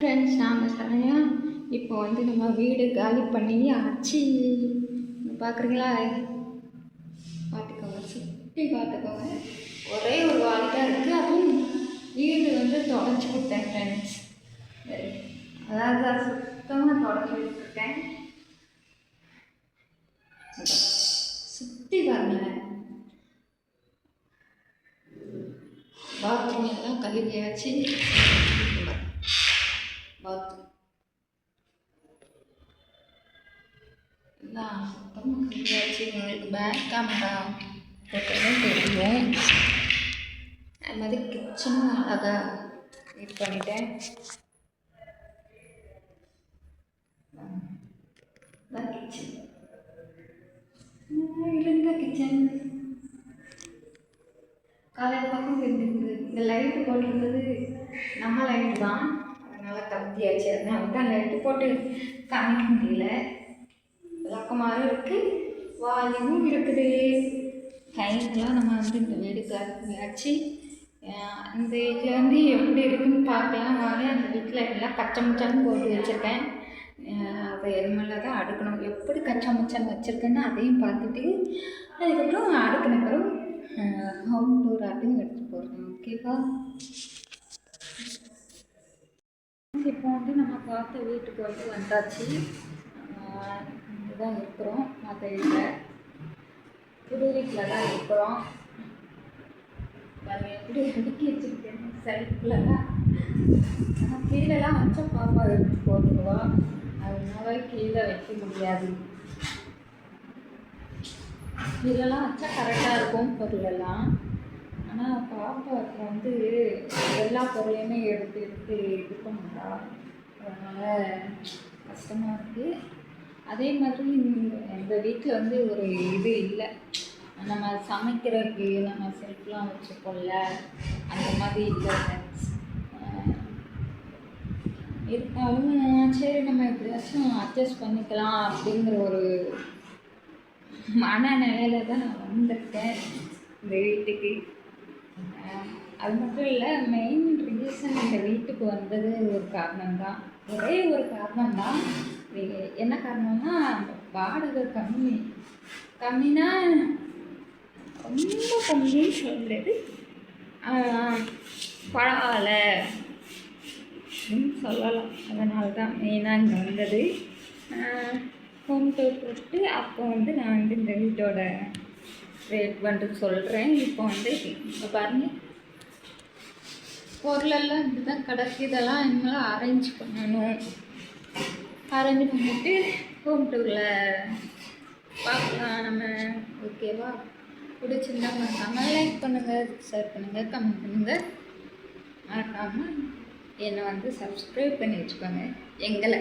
Friends நாங்கள் சரணியா இப்போ வந்து நம்ம வீடு காலி பண்ணி ஆச்சு பார்க்குறீங்களா பார்த்துக்கோங்க சுற்றி பார்த்துக்கோங்க ஒரே ஒரு வாலி தான் இருக்குது அதுவும் வீடு வந்து தொடச்சி விட்டேன் ஃப்ரெண்ட்ஸ் அதாவது சுத்தமாக தொடச்சி விட்டுருக்கேன். சுற்றி பாருங்களேன். பாத்ரூம் எல்லாம் கழுவியாச்சு. பாத்ரூம். எல்லாம் சுத்தமாக கழுவியாச்சு உங்களுக்கு பேக் கேமரா போட்டதும் தெரியும். அது மாதிரி கிச்சனும் அழகாக இது பண்ணிட்டேன். கிச்சன் இருந்த கிச்சன் காலையில் பார்க்கும் இந்த லைட்டு போட்டிருந்தது நம்ம லைட்டு தான். அதனால் கத்தியாச்சு அதனால தான் லைட்டு போட்டு காமிக்க முடியல. விளக்கமாகவும் இருக்குது வாலியும் இருக்குது. கைங்கெல்லாம் நம்ம வந்து இந்த வீடு கட்டியாச்சு இந்த வீட்டில் வந்து எப்படி இருக்குன்னு பார்க்கலாம். வாங்க அந்த வீட்டில் எல்லாம் பச்சை முச்சான்னு போட்டு வச்சுருக்கேன். அதை எருமையில் தான் அடுக்கணும். எப்படி கச்சா முச்சான்னு வச்சுருக்கேன்னு அதையும் பார்த்துட்டு அதுக்கப்புறம் அடுக்கின பிறகு ஹோம் டூர் ஆட்டும் எடுத்து போகிறோம் ஓகேவா? இப்போ வந்து நம்ம பார்த்த வீட்டுக்கு வந்து வந்தாச்சு. இதுதான் இருக்கிறோம். மற்ற வீட்டில் புது வீட்டில் தான் இருக்கிறோம். எப்படி அடுக்கி வச்சுருக்கேன் செல்ஃபில்லாம் ஆனால் கீழெல்லாம் வச்சா பாப்பா எடுத்து போட்டுருவா. அதனால கீழே வைக்க முடியாது. கீழெல்லாம் வச்சா கரெக்டாக இருக்கும் பொருளெல்லாம் ஆனால் பாப்பாவுக்கு வந்து எல்லா பொருளையுமே எடுத்து எடுத்து இது பண்ணுறா. அதனால் கஷ்டமாக இருக்குது அதே மாதிரி இந்த- வீட்டில் வந்து ஒரு இது இல்லை. நம்ம சமைக்கிறதுக்கு நம்ம செல்ஃப்லாம் வச்சுக்கோல்ல அந்த மாதிரி இல்லை friends. இருந்தாலும் சரி நம்ம எப்படியாச்சும் அட்ஜஸ்ட் பண்ணிக்கலாம் அப்படிங்கிற ஒரு மனநிலையில தான் நான் வந்திருக்கேன். இந்த வீட்டுக்கு. அது மட்டும் இல்லை மெயின் ரீசன் இந்த வீட்டுக்கு வந்தது ஒரு காரணம் தான் ஒரே ஒரு காரணம் தான் என்ன காரணம்னா வாடகை கம்மி. கம்மினா ரொம்ப கம்மின்னு சொல்லுறது பரவாயில்ல. அப்படின்னு சொல்லலாம். அதனால தான் மெயினாக இங்கே வந்தது. ஹோம் டூர் போட்டு அப்போ வந்து நான் வந்து இந்த வீட்டோட ரேட் வந்துட்டு சொல்கிறேன் இப்போ வந்து இப்போ பாருங்கள் பொருளெல்லாம் இப்படி தான் கிடக்கு. இதெல்லாம் இனிமேல் அரேஞ்ச் பண்ணணும். அரேஞ்ச் பண்ணிவிட்டு ஹோம் டூரில் பார்க்கலாம் நம்ம. ஓகேவா பிடிச்சிருந்தா மறக்காமல் லைக் பண்ணுங்கள் ஷேர் பண்ணுங்கள் கமெண்ட் பண்ணுங்கள் மறக்காமல் என்னை வந்து சப்ஸ்கிரைப் பண்ணி வச்சுக்கோங்க. எங்களை.